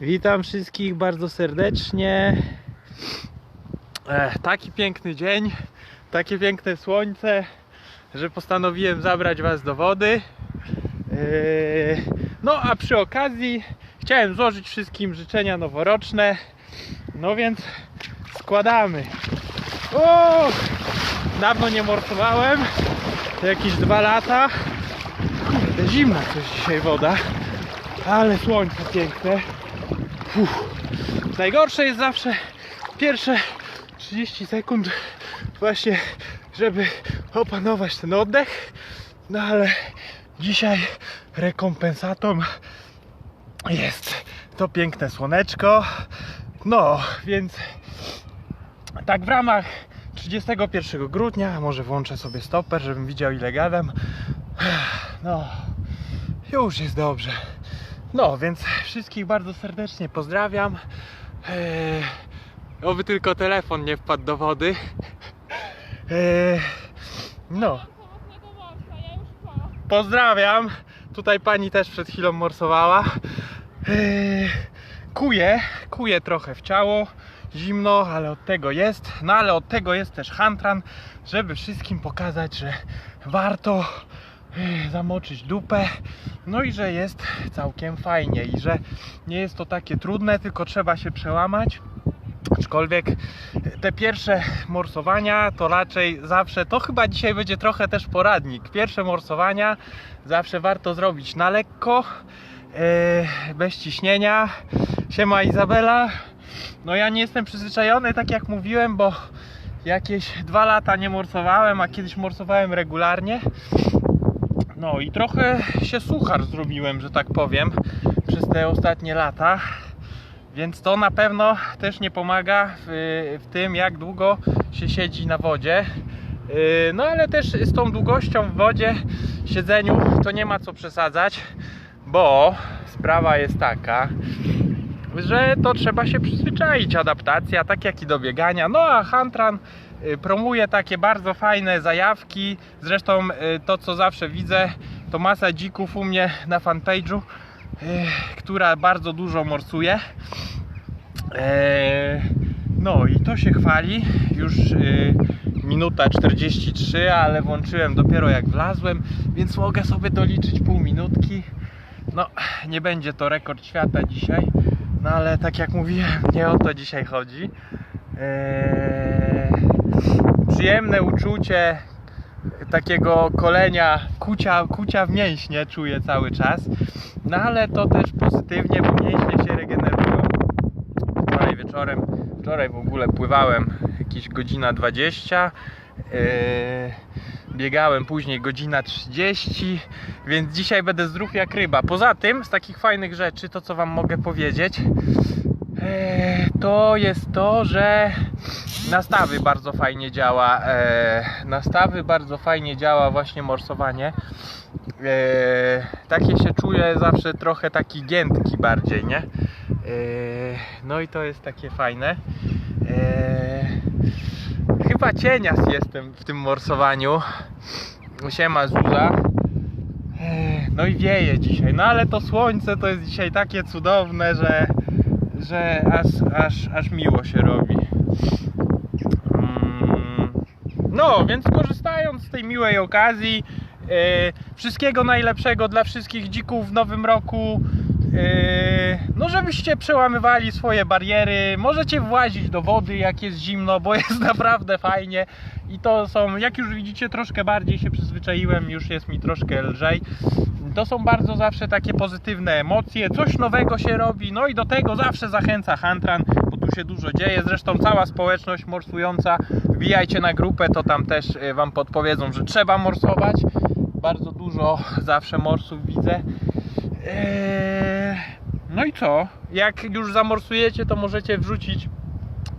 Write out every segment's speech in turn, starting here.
Witam wszystkich bardzo serdecznie. E, taki piękny dzień, takie piękne słońce, że postanowiłem zabrać Was do wody. E, no a przy okazji chciałem złożyć wszystkim życzenia noworoczne. No więc składamy. O! Dawno nie morsowałem, jakieś dwa lata. Kurde, zimna coś dzisiaj woda, ale słońce piękne. Uff. Najgorsze jest zawsze pierwsze 30 sekund właśnie, żeby opanować ten oddech. No ale dzisiaj rekompensatą jest to piękne słoneczko. No, więc tak w ramach 31 grudnia, może włączę sobie stoper, żebym widział ile gadam. No, już jest dobrze. No, więc wszystkich bardzo serdecznie pozdrawiam. Eee, oby tylko telefon nie wpadł do wody. Eee, no, pozdrawiam. Tutaj pani też przed chwilą morsowała. Eee, kuje, kuje trochę w ciało. Zimno, ale od tego jest. No ale od tego jest też hantran, żeby wszystkim pokazać, że warto zamoczyć dupę. No i że jest całkiem fajnie i że nie jest to takie trudne, tylko trzeba się przełamać. Aczkolwiek te pierwsze morsowania to raczej zawsze, to chyba dzisiaj będzie trochę też poradnik. Pierwsze morsowania zawsze warto zrobić na lekko, e, bez ciśnienia. Siema Izabela. No ja nie jestem przyzwyczajony, tak jak mówiłem, bo jakieś dwa lata nie morsowałem, a kiedyś morsowałem regularnie. No i trochę się suchar zrobiłem, że tak powiem, przez te ostatnie lata. Więc to na pewno też nie pomaga w, w tym, jak długo się siedzi na wodzie. Yy, No ale też z tą długością w wodzie, siedzeniu, to nie ma co przesadzać, bo sprawa jest taka, że to trzeba się przyzwyczaić, adaptacja, tak jak i do biegania. No a Hantran y, promuje takie bardzo fajne zajawki. Zresztą y, to, co zawsze widzę, to masa dzików u mnie na fanpage'u, y, która bardzo dużo morsuje. Eee, No i to się chwali. Już y, minuta 43, ale włączyłem dopiero jak wlazłem, więc mogę sobie doliczyć pół minutki. No, nie będzie to rekord świata dzisiaj, no ale tak jak mówiłem, nie o to dzisiaj chodzi. Eee, przyjemne uczucie takiego kolenia, kucia, kucia w mięśnie czuję cały czas. No ale to też pozytywnie, bo mięśnie się regenerują. Wczoraj wieczorem, wczoraj w ogóle pływałem jakieś godzina 20. Eee, biegałem później godzina 30, więc dzisiaj będę zdrów jak ryba. Poza tym, z takich fajnych rzeczy, to co Wam mogę powiedzieć, eee, to jest to, że nastawy bardzo fajnie działa. Eee, nastawy bardzo fajnie działa właśnie morsowanie. Eee, takie się czuję zawsze trochę taki giętki bardziej, nie? Eee, no i to jest takie fajne. Chyba cienias jestem w tym morsowaniu. Siema Zuza. No i wieje dzisiaj. No ale to słońce to jest dzisiaj takie cudowne, że, że aż, aż, aż miło się robi. Mm, No, więc korzystając z tej miłej okazji, e, wszystkiego najlepszego dla wszystkich dzików w nowym roku. E, no, żebyście przełamywali swoje bariery. Możecie włazić do wody, jak jest zimno, bo jest naprawdę fajnie. I to są, jak już widzicie, troszkę bardziej się przyzwyczaiłem, już jest mi troszkę lżej. To są bardzo zawsze takie pozytywne emocje, coś nowego się robi, no i do tego zawsze zachęca Hantran, bo tu się dużo dzieje. Zresztą cała społeczność morsująca, wbijajcie na grupę, to tam też y, Wam podpowiedzą, że trzeba morsować. Bardzo dużo zawsze morsów widzę. Eee, No i co? Jak już zamorsujecie, to możecie wrzucić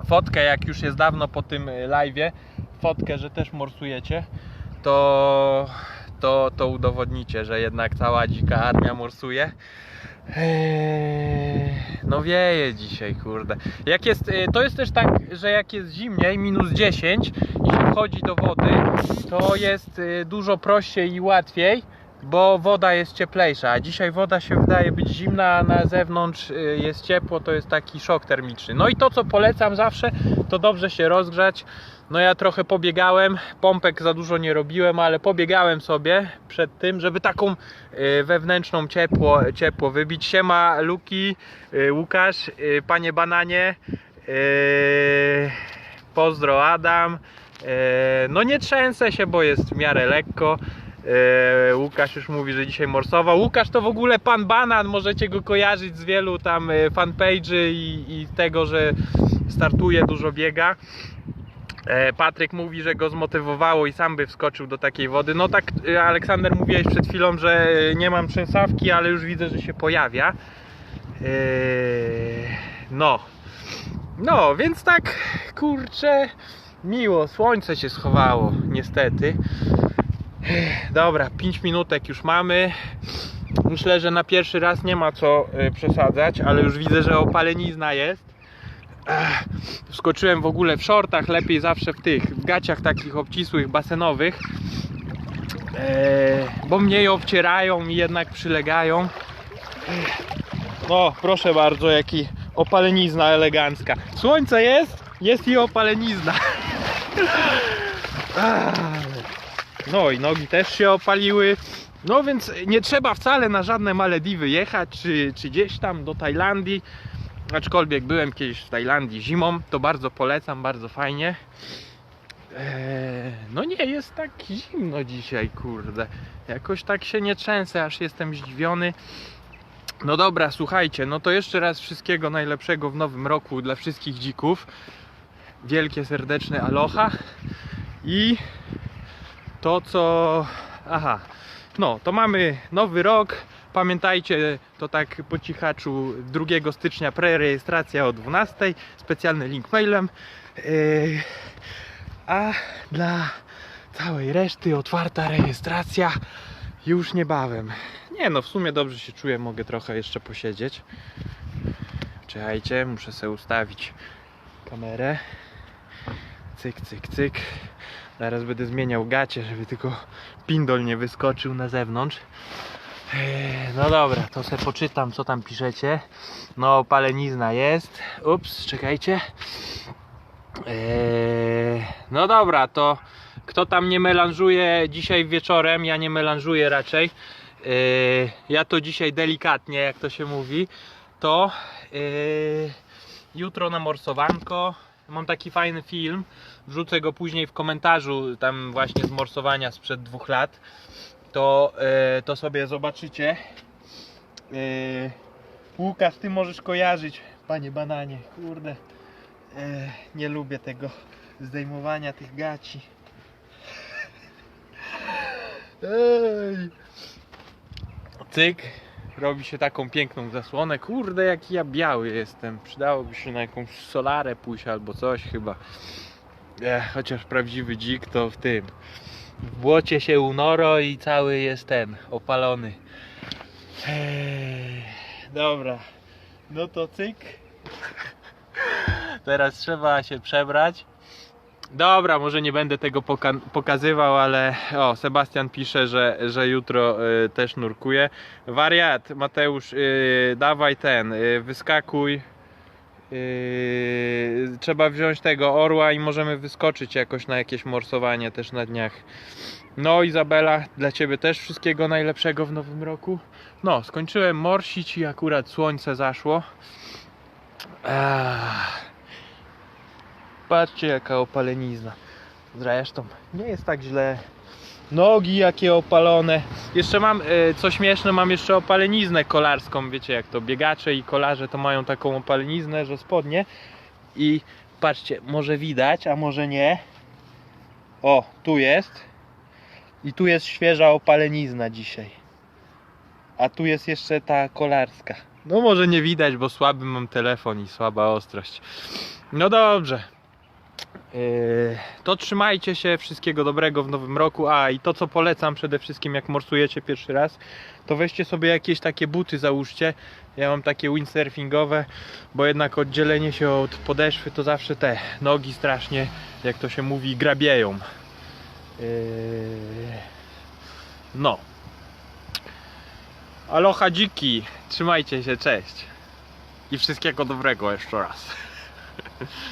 fotkę, jak już jest dawno po tym y, live'ie, fotkę, że też morsujecie, to, to, to udowodnicie, że jednak cała dzika armia morsuje. Eee, No wieje dzisiaj, kurde. Jak jest, y, to jest też tak, że jak jest zimniej, minus 10 i się wchodzi do wody, to jest y, dużo prościej i łatwiej bo woda jest cieplejsza, a dzisiaj woda się wydaje być zimna, a na zewnątrz y, jest ciepło, to jest taki szok termiczny. No i to co polecam zawsze, to dobrze się rozgrzać. No ja trochę pobiegałem, pompek za dużo nie robiłem, ale pobiegałem sobie przed tym, żeby taką y, wewnętrzną ciepło, ciepło wybić. Siema Luki, y, Łukasz, panie bananie, pozdro Adam. No nie trzęsę się, bo jest w miarę lekko. E, Łukasz już mówi, że dzisiaj morsował. Łukasz to w ogóle pan banan, możecie go kojarzyć z wielu tam e, fanpage'y i, i tego, że startuje, dużo biega. E, Patryk mówi, że go zmotywowało i sam by wskoczył do takiej wody. No tak, e, Aleksander mówiłeś przed chwilą, że e, nie mam trzęsawki, ale już widzę, że się pojawia. E, No. No, więc tak, kurczę, miło. Słońce się schowało, niestety. Dobra, 5 minutek już mamy. Myślę, że na pierwszy raz nie ma co y, przesadzać, ale już widzę, że opalenizna jest. Wskoczyłem w ogóle w shortach, lepiej zawsze w tych, w gaciach takich obcisłych, basenowych. Bo mniej obcierają i jednak przylegają. No, proszę bardzo, jaki opalenizna elegancka. Słońce jest, jest i opalenizna. Ach. No i nogi też się opaliły. No więc nie trzeba wcale na żadne Malediwy jechać, czy, czy gdzieś tam do Tajlandii. Aczkolwiek byłem kiedyś w Tajlandii zimą, to bardzo polecam, bardzo fajnie. Eee, no nie jest tak zimno dzisiaj, kurde. Jakoś tak się nie trzęsę, aż jestem zdziwiony. No dobra, słuchajcie, no to jeszcze raz wszystkiego najlepszego w nowym roku dla wszystkich dzików. Wielkie serdeczne aloha i to co. Aha, no to mamy nowy rok. Pamiętajcie, to tak po cichaczu 2 stycznia prerejestracja o 12. Specjalny link mailem. Yy, a dla całej reszty otwarta rejestracja już niebawem. Nie no, w sumie dobrze się czuję, mogę trochę jeszcze posiedzieć. Czekajcie, muszę sobie ustawić kamerę. Cyk, cyk, cyk. Zaraz będę zmieniał gacie, żeby tylko pindol nie wyskoczył na zewnątrz. Eee, No dobra, to sobie poczytam, co tam piszecie. No, palenizna jest. Ups, czekajcie. Eee, No dobra, to kto tam nie melanżuje dzisiaj wieczorem, ja nie melanżuję raczej. Eee, Ja to dzisiaj delikatnie, jak to się mówi. To eee, jutro na morsowanko. Mam taki fajny film. Wrzucę go później w komentarzu, tam właśnie z morsowania sprzed dwóch lat. To, e, to sobie zobaczycie. E, Łukasz, ty możesz kojarzyć, panie bananie. Kurde, e, nie lubię tego zdejmowania tych gaci. Ej. Cyk, robi się taką piękną zasłonę. Kurde, jaki ja biały jestem. Przydałoby się na jakąś solarę pójść albo coś chyba. Ech, chociaż prawdziwy dzik to w tym. W błocie się unoro i cały jest ten, opalony. Ej, dobra, no to cyk. Teraz trzeba się przebrać. Dobra, może nie będę tego poka- pokazywał, ale o, Sebastian pisze, że, że jutro y, też nurkuje. Wariat, Mateusz, y, dawaj ten, y, wyskakuj. Y, trzeba wziąć tego orła i możemy wyskoczyć jakoś na jakieś morsowanie też na dniach. No, Izabela, dla ciebie też wszystkiego najlepszego w nowym roku. No, skończyłem morsić i akurat słońce zaszło. Patrzcie jaka opalenizna. Zresztą nie jest tak źle. Nogi jakie opalone. Jeszcze mam, e, co śmieszne, mam jeszcze opaleniznę kolarską. Wiecie jak to biegacze i kolarze to mają taką opaleniznę, że spodnie. I patrzcie, może widać, a może nie. O, tu jest. I tu jest świeża opalenizna dzisiaj. A tu jest jeszcze ta kolarska. No może nie widać, bo słaby mam telefon i słaba ostrość. No dobrze. Yy, To trzymajcie się, wszystkiego dobrego w nowym roku. A i to co polecam przede wszystkim jak morsujecie pierwszy raz, to weźcie sobie jakieś takie buty załóżcie. Ja mam takie windsurfingowe, bo jednak oddzielenie się od podeszwy to zawsze te nogi strasznie, jak to się mówi, grabieją. Yy, No. Aloha dziki, trzymajcie się, cześć. I wszystkiego dobrego jeszcze raz.